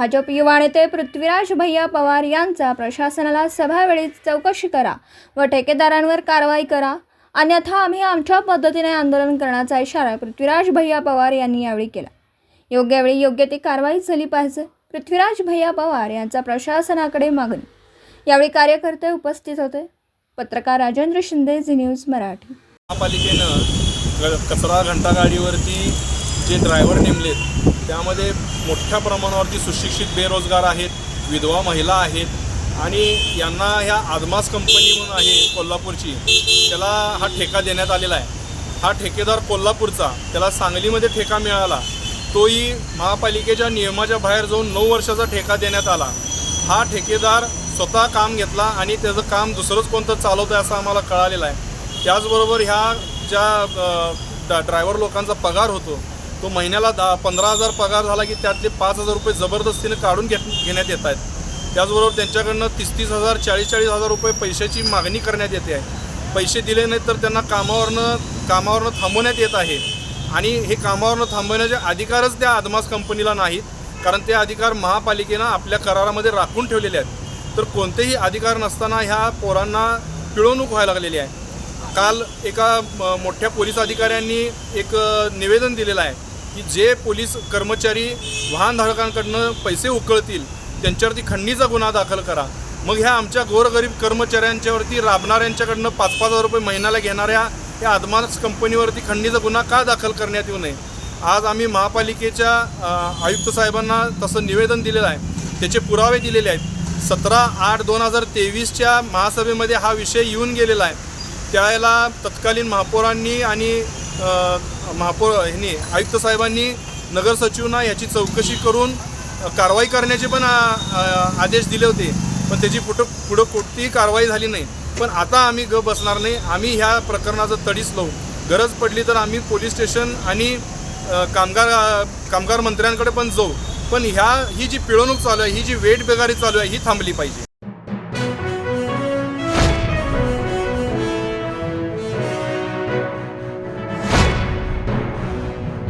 भाजप युवा नेते पृथ्वीराज भैया पवार यांचा प्रशासनाला सभावेळीच चौकशी करा व ठेकेदारांवर कारवाई करा. अन्यथा आम्ही आमच्या पद्धतीने आंदोलन करण्याचा इशारा पृथ्वीराज भैया पवार यांनी यावेळी केला. योग्य वेळी योग्य ती कारवाई झाली पाहिजे पृथ्वीराज भैया पवार यांचा प्रशासनाकडे मागणी. यावेळी कार्यकर्ते उपस्थित होते. पत्रकार राजेंद्र शिंदे झी न्यूज मराठी. महापालिकेनं कचरा घंटागाडीवरती जे ड्रायव्हर नेमलेत त्यामध्ये मोठ्या प्रमाणावरती सुशिक्षित बेरोजगार आहेत विधवा महिला आहेत आणि यांना ह्या आदमास कंपनी म्हणून आहे कोल्हापूरची त्याला हा ठेका देण्यात आलेला आहे. हा ठेकेदार कोल्हापूरचा त्याला सांगलीमध्ये ठेका मिळाला. तोही महापालिकेच्या नियमाच्या बाहेर जाऊन नऊ वर्षाचा ठेका देण्यात आला. हा ठेकेदार स्वतः काम घेतला आणि त्याचं काम दुसरंच कोणतं चालवतं आहे असं आम्हाला कळालेलं आहे. त्याचबरोबर ह्या ज्या ड्रायव्हर लोकांचा पगार होतो तो महिन्याला दहा पंधरा हजार पगार झाला की त्यातले पाच हजार रुपये जबरदस्तीने काढून घेत घेण्यात येत आहेत. त्याचबरोबर त्यांच्याकडनं तीस तीस हजार चाळीस चाळीस हजार रुपये पैशाची मागणी करण्यात येते आहे. पैसे दिले नाहीत तर त्यांना कामावरनं कामावरनं थांबवण्यात येत आहे. आणि हे कामावरनं थांबवण्याचे अधिकारच त्या अदमास कंपनीला नाहीत. कारण ते अधिकार महापालिकेनं आपल्या करारामध्ये राखून ठेवलेले आहेत. तर कोणतेही अधिकार नसताना ह्या पोरांना पिळवणूक व्हायला लागलेली आहे. काल एका म- मोठ्या पोलीस अधिकाऱ्यांनी एक निवेदन दिलेलं आहे. की जे पोलीस कर्मचारी वाहनधारकांकडनं पैसे उकळतील त्यांच्यावरती खंडणीचा गुन्हा दाखल करा. मग ह्या आमच्या गोरगरीब कर्मचाऱ्यांच्यावरती राबणाऱ्यांच्याकडनं पाच पाच हजार रुपये महिन्याला घेणाऱ्या या अदमास कंपनीवरती खंडणीचा गुन्हा का दाखल करण्यात येऊ नये? आज आम्ही महापालिकेच्या आयुक्त साहेबांना तसं निवेदन दिलेलं आहे. त्याचे पुरावे दिलेले आहेत. सतरा आठ दोन हजार तेवीसच्या महासभेमध्ये हा विषय येऊन गेलेला आहे. त्यावेळेला तत्कालीन महापौरांनी आणि महापौर ह्यांनी आयुक्त साहेबांनी नगर सचिवांना याची चौकशी करून कारवाई करण्याचे पण आदेश दिले होते. पण त्याची पुढं पुढं कोणतीही कारवाई झाली नाही. पण आता आम्ही ग बसणार नाही. आम्ही ह्या प्रकरणाचं तडीच लावू. गरज पडली तर आम्ही पोलीस स्टेशन आणि कामगार कामगार मंत्र्यांकडे पण जाऊ. पण ह्या ही जी पिळवणूक चालू आहे ही जी वेट बेगारी चालू आहे ही थांबली पाहिजे.